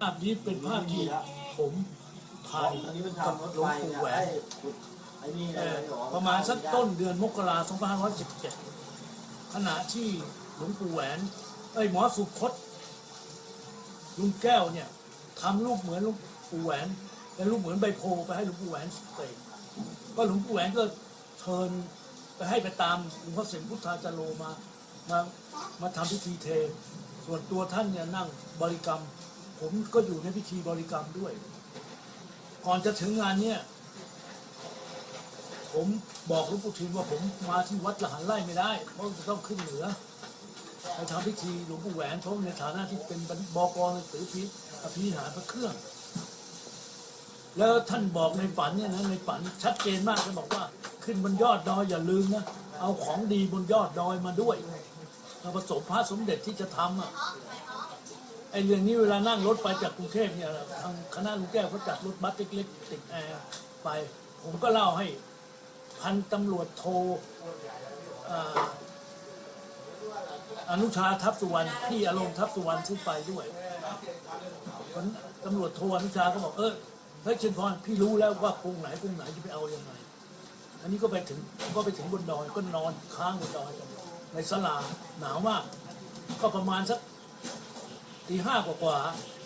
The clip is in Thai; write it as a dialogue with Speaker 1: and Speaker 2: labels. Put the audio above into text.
Speaker 1: ภาพนี้เป็นภาพที่ผมถ่ายกับหลวงปู่แหวนประมาณสักต้นเดือนมกราคม2517ขณะที่หลวงปู่แหวนเอ้หมอสุพจน์ลุงแก้วเนี่ยทำรูปเหมือนหลุงปู่แหวนเป็นรูปเหมือนใบโพไปให้หลวงปู่แหวนเสกก็หลวงปู่แหวนก็เชิญไปให้ไปตามหลวงพ่อเสงพุทธาจารโรมามามาทำพิธีเท ส่วนตัวท่านเนี่ยนั่งบริกรรม ผมก็อยู่ในพิธีบริกรรมด้วย ก่อนจะถึงงานเนี่ยผมบอกหลวงปู่ทิมว่าผมมาที่วัดละหันไร่ไม่ได้ เพราะจะต้องขึ้นเหนือไปทำพิธีหลวงปู่แหวนเพราะในฐานะที่เป็นบกหนังสือพิอภิหารพระเครื่อง แล้วท่านบอกในฝันเนี่ยนะในฝันชัดเจนมากท่านบอกว่าขึ้นบนยอดดอยอย่าลืมนะเอาของดีบนยอดดอยมาด้วยมาผสมพระสมเด็จที่จะทำอะ ไอ้เรื่องนี้เวลานั่งรถไปจากกรุงเทพเนี่ยทางคณะลุงแก้วเขาจัดรถบัสเล็กๆติดแอร์ไป ผมก็เล่าให้พันตำรวจโทอ่าอนุชาทัพสุวรรณพี่อารมณ์ทัพสุวรรณซึ่งไปด้วยตำรวจโทอนุชาก็บอกเออเฮ้ยเชนพรพี่รู้แล้วว่ากรุงไหนกรุงไหนจะไปเอายังไงอันนี้ก็ไปถึงก็ไปถึงบนดอยก็นอนค้างบนดอยกันในสลาหนาวมากก็ประมาณสัก ตีห้ากว่าๆ